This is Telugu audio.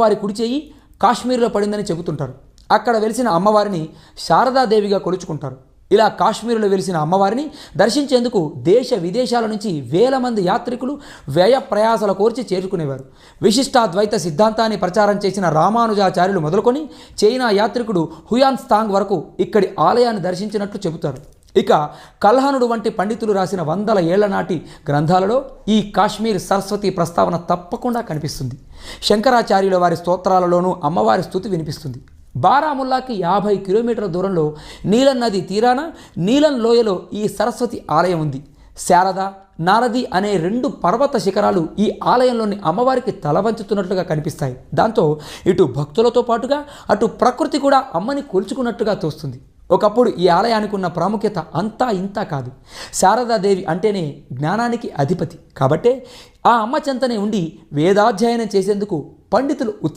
వారి కుడి చేయి కాశ్మీర్లో పడిందని చెబుతుంటారు. అక్కడ వెలిసిన అమ్మవారిని శారదాదేవిగా కొలుచుకుంటారు. ఇలా కాశ్మీరులో వెలిసిన అమ్మవారిని దర్శించేందుకు దేశ విదేశాల నుంచి వేల మంది యాత్రికులు వ్యయ ప్రయాసల కోర్చి చేరుకునేవారు. విశిష్టాద్వైత సిద్ధాంతాన్ని ప్రచారం చేసిన రామానుజాచార్యులు మొదలుకొని చైనా యాత్రికుడు హుయాన్స్తాంగ్ వరకు ఇక్కడి ఆలయాన్ని దర్శించినట్లు చెబుతారు. ఇక కల్హనుడు వంటి పండితులు రాసిన వందల ఏళ్ళ నాటి గ్రంథాలలో ఈ కాశ్మీర్ సరస్వతి ప్రస్తావన తప్పకుండా కనిపిస్తుంది. శంకరాచార్యుల వారి స్తోత్రాలలోనూ అమ్మవారి స్థుతి వినిపిస్తుంది. బారాముల్లాకి యాభై కిలోమీటర్ల దూరంలో నీలం నది తీరాన నీలం లోయలో ఈ సరస్వతి ఆలయం ఉంది. శారద నారది అనే రెండు పర్వత శిఖరాలు ఈ ఆలయంలోని అమ్మవారికి తలవంచుతున్నట్లుగా కనిపిస్తాయి. దాంతో ఇటు భక్తులతో పాటుగా అటు ప్రకృతి కూడా అమ్మని కొలుచుకున్నట్టుగా తోస్తుంది. ఒకప్పుడు ఈ ఆలయానికి ఉన్న ప్రాముఖ్యత అంతా ఇంతా కాదు. శారదాదేవి అంటేనే జ్ఞానానికి అధిపతి కాబట్టే ఆ అమ్మ చెంతనే ఉండి వేదాధ్యయనం చేసేందుకు పండితులు ఉత్స